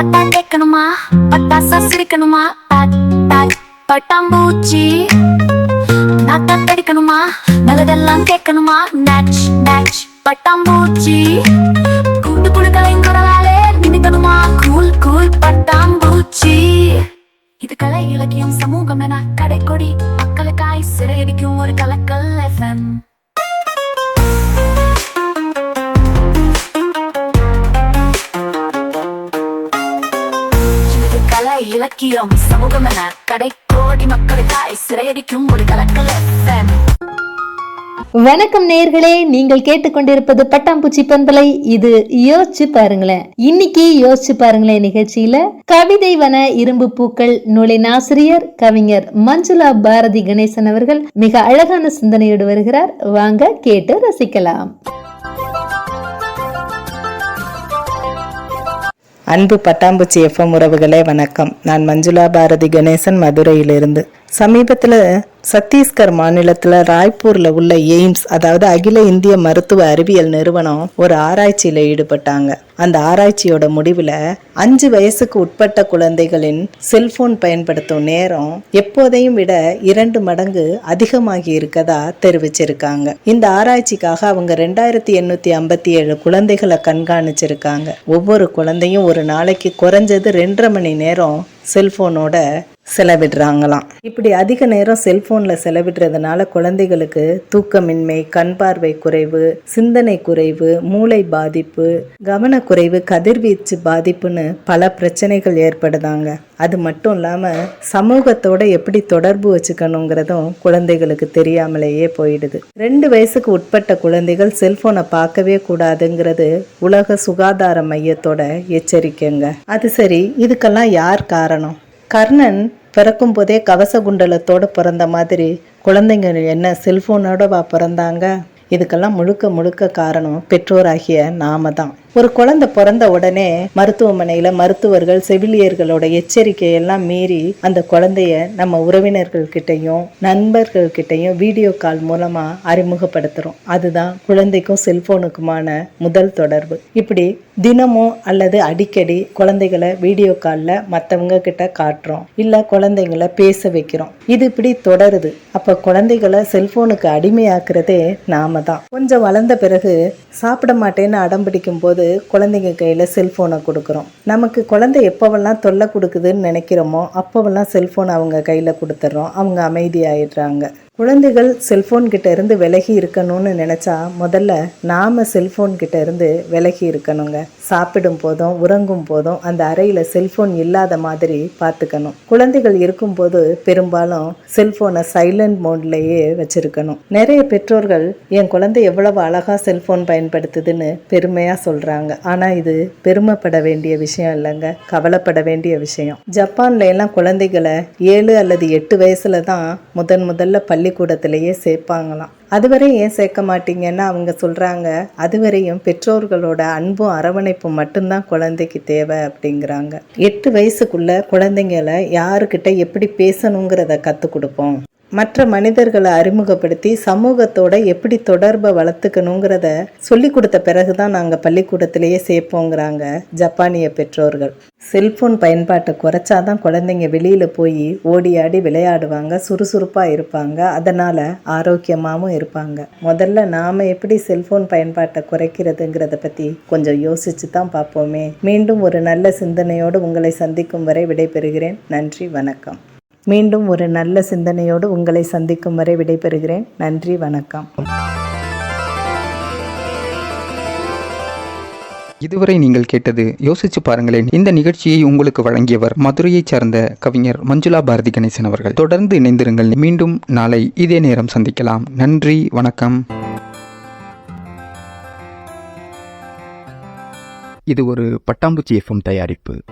பாட்டா கேட்கணுமா பட்டாசா சிரிக்கணுமா பட்டாம்பூச்சி. நாட்டா கிடைக்கணுமா நல்லதெல்லாம் கேட்கணுமா? நேச் நேச் பட்டாம்பூச்சி. கூட்டு குடுக்கலையும் குரலாலே நினைக்கணுமா கூல் கூல் பட்டாம்பூச்சி. இது கலை இலக்கியம் சமூகம் என கடைக்கொடி. மக்களுக்காய் சிறையடிக்கும் ஒரு கலக்கல் எஃப்எம் இலக்கியம் சமூகம் என கடைக்கோடி மக்களுக்காய் சிறையடிக்கும் ஒரு கலக்கல் எஃப்எம் வணக்கம் நேர்களே நீங்கள் கேட்டுக்கொண்டிருப்பது பட்டாம்பூச்சி பண்பலை. இது யோசிச்சு பாருங்களேன். இன்னைக்கு யோசிச்சு பாருங்களேன் நிகழ்ச்சியில கவிதை வன இரும்பு பூக்கள் நூலினாசிரியர் கவிஞர் மஞ்சுளா பாரதி கணேசன் அவர்கள் மிக அழகான சிந்தனையோடு வருகிறார். வாங்க கேட்டு ரசிக்கலாம். அன்பு பட்டாம்பூச்சி எஃப்எம் உறவுகளே வணக்கம். நான் மஞ்சுளா பாரதி கணேசன் மதுரையிலிருந்து. சமீபத்தில் சத்தீஸ்கர் மாநிலத்தில் ராய்ப்பூரில் உள்ள எய்ம்ஸ் அதாவது அகில இந்திய மருத்துவ அறிவியல் நிறுவனம் ஒரு ஆராய்ச்சியில் ஈடுபட்டாங்க. அந்த ஆராய்ச்சியோட முடிவில் அஞ்சு வயசுக்கு உட்பட்ட குழந்தைகளின் செல்போன் பயன்படுத்தும் நேரம் எப்போதையும் விட இரண்டு மடங்கு அதிகமாகி இருக்கதா தெரிவிச்சிருக்காங்க. இந்த ஆராய்ச்சிக்காக அவங்க ரெண்டாயிரத்தி எண்ணூற்றி ஐம்பத்தி ஏழு குழந்தைகளை கண்காணிச்சிருக்காங்க. ஒவ்வொரு குழந்தையும் ஒரு நாளைக்கு குறைஞ்சது ரெண்டரை மணி நேரம் செல்போனோட செலவிடுறாங்களாம். இப்படி அதிக நேரம் செல்போன்ல செலவிடுறதுனால குழந்தைகளுக்கு தூக்கமின்மை கண் பார்வை குறைவு சிந்தனை குறைவு மூளை பாதிப்பு கவனக்குறைவு கதிர்வீச்சு பாதிப்புன்னு பல பிரச்சனைகள் ஏற்படுதாங்க. அது மட்டும் இல்லாம சமூகத்தோட எப்படி தொடர்பு வச்சுக்கணுங்கிறதும் குழந்தைகளுக்கு தெரியாமலேயே போயிடுது. ரெண்டு வயசுக்கு உட்பட்ட குழந்தைகள் செல்போனை பார்க்கவே கூடாதுங்கிறது உலக சுகாதார மையத்தோட எச்சரிக்கைங்க. அது சரி இதுக்கெல்லாம் யார் காரணம்? கர்ணன் பிறக்கும் போதே கவச குண்டலத்தோட பிறந்த மாதிரி. குழந்தைங்க என்ன செல்ஃபோனோடவா பிறந்தாங்க? இதுக்கெல்லாம் முழுக்க முழுக்க காரணம் பெற்றோராகிய நாம தான். ஒரு குழந்தை பிறந்த உடனே மருத்துவமனையில மருத்துவர்கள் செவிலியர்களோட எச்சரிக்கை எல்லாம் மீறி அந்த குழந்தைய நம்ம உறவினர்கள் கிட்டையும் நண்பர்கள் கிட்டையும் வீடியோ கால் மூலமா அறிமுகப்படுத்துறோம். அதுதான் குழந்தைக்கும் செல்போனுக்குமான முதல் தொடர்பு. இப்படி தினமும் அல்லது அடிக்கடி குழந்தைகளை வீடியோ காலில் மற்றவங்க கிட்ட காட்டுறோம். இல்லை குழந்தைங்கள பேச வைக்கிறோம். இது இப்படி தொடருது. அப்போ குழந்தைகளை செல்போனுக்கு அடிமையாக்குறதே நாம தான். கொஞ்சம் வளர்ந்த பிறகு சாப்பிட மாட்டேன்னு அடம் பிடிக்கும் போது குழந்தைங்க கையில் செல்ஃபோனை கொடுக்குறோம். நமக்கு குழந்தை எப்போவெல்லாம் தொல்லை கொடுக்குதுன்னு நினைக்கிறோமோ அப்போவெல்லாம் செல்ஃபோன் அவங்க கையில் கொடுத்துட்றோம் அவங்க அமைதியாகிடுறாங்க குழந்தைகள் செல்ஃபோன் கிட்ட இருந்து விலகி இருக்கணும்னு நினச்சா முதல்ல நாம் செல்ஃபோன் கிட்ட இருந்து விலகி இருக்கணுங்க. சாப்பிடும் போதும் உறங்கும் போதும் அந்த அறையில் செல்ஃபோன் இல்லாத மாதிரி பார்த்துக்கணும் குழந்தைகள் இருக்கும்போது பெரும்பாலும் செல்ஃபோனை சைலண்ட் மோட்லேயே வச்சிருக்கணும். நிறைய பெற்றோர்கள் என் குழந்தை எவ்வளவு அழகாக செல்ஃபோன் பயன்படுத்துதுன்னு பெருமையாக சொல்கிறாங்க ஆனால் இது பெருமைப்பட வேண்டிய விஷயம் இல்லைங்க. கவலைப்பட வேண்டிய விஷயம். ஜப்பான்ல எல்லாம் குழந்தைகளை ஏழு அல்லது எட்டு வயசில் தான் முதன் முதல்ல பள்ளிக்கூடத்திலேயே சேர்ப்பாங்களாம். அதுவரை ஏன் சேர்க்க மாட்டீங்கன்னா அவங்க சொல்கிறாங்க அதுவரையும் பெற்றோர்களோட அன்பும் அரவணைப்பும் மட்டும்தான் குழந்தைக்கு தேவை அப்படிங்கிறாங்க. எட்டு வயசுக்குள்ள குழந்தைங்களை யாருக்கிட்ட எப்படி பேசணுங்கிறத கற்றுக் கொடுப்போம். மற்ற மனிதர்களை அறிமுகப்படுத்தி சமூகத்தோட எப்படி தொடர்பை வளர்த்துக்கணுங்கிறத சொல்லி கொடுத்த பிறகுதான் நாங்கள் பள்ளிக்கூடத்திலேயே சேர்ப்போங்கிறாங்க ஜப்பானிய பெற்றோர்கள். செல்போன் பயன்பாட்டை குறைச்சாதான் குழந்தைங்க வெளியில் போய் ஓடி ஆடி விளையாடுவாங்க சுறுசுறுப்பாக இருப்பாங்க அதனால் ஆரோக்கியமாகவும் இருப்பாங்க. முதல்ல நாம் எப்படி செல்போன் பயன்பாட்டை குறைக்கிறதுங்கிறத பற்றி கொஞ்சம் யோசிச்சு தான் பார்ப்போமே. மீண்டும் ஒரு நல்ல சிந்தனையோடு உங்களை சந்திக்கும் வரை விடைபெறுகிறேன். நன்றி வணக்கம். மீண்டும் ஒரு நல்ல சிந்தனையோடு உங்களை சந்திக்கும் வரை விடைபெறுகிறேன். நன்றி வணக்கம். இதுவரை நீங்கள் கேட்டது யோசிச்சு பாருங்களேன். இந்த நிகழ்ச்சியை உங்களுக்கு வழங்கியவர் மதுரையைச் சார்ந்த கவிஞர் மஞ்சுளா பாரதி கணேசன் அவர்கள். தொடர்ந்து இணைந்திருங்கள். மீண்டும் நாளை இதே நேரம் சந்திக்கலாம். நன்றி வணக்கம். இது ஒரு பட்டாம்பூச்சி எஃப்எம் தயாரிப்பு.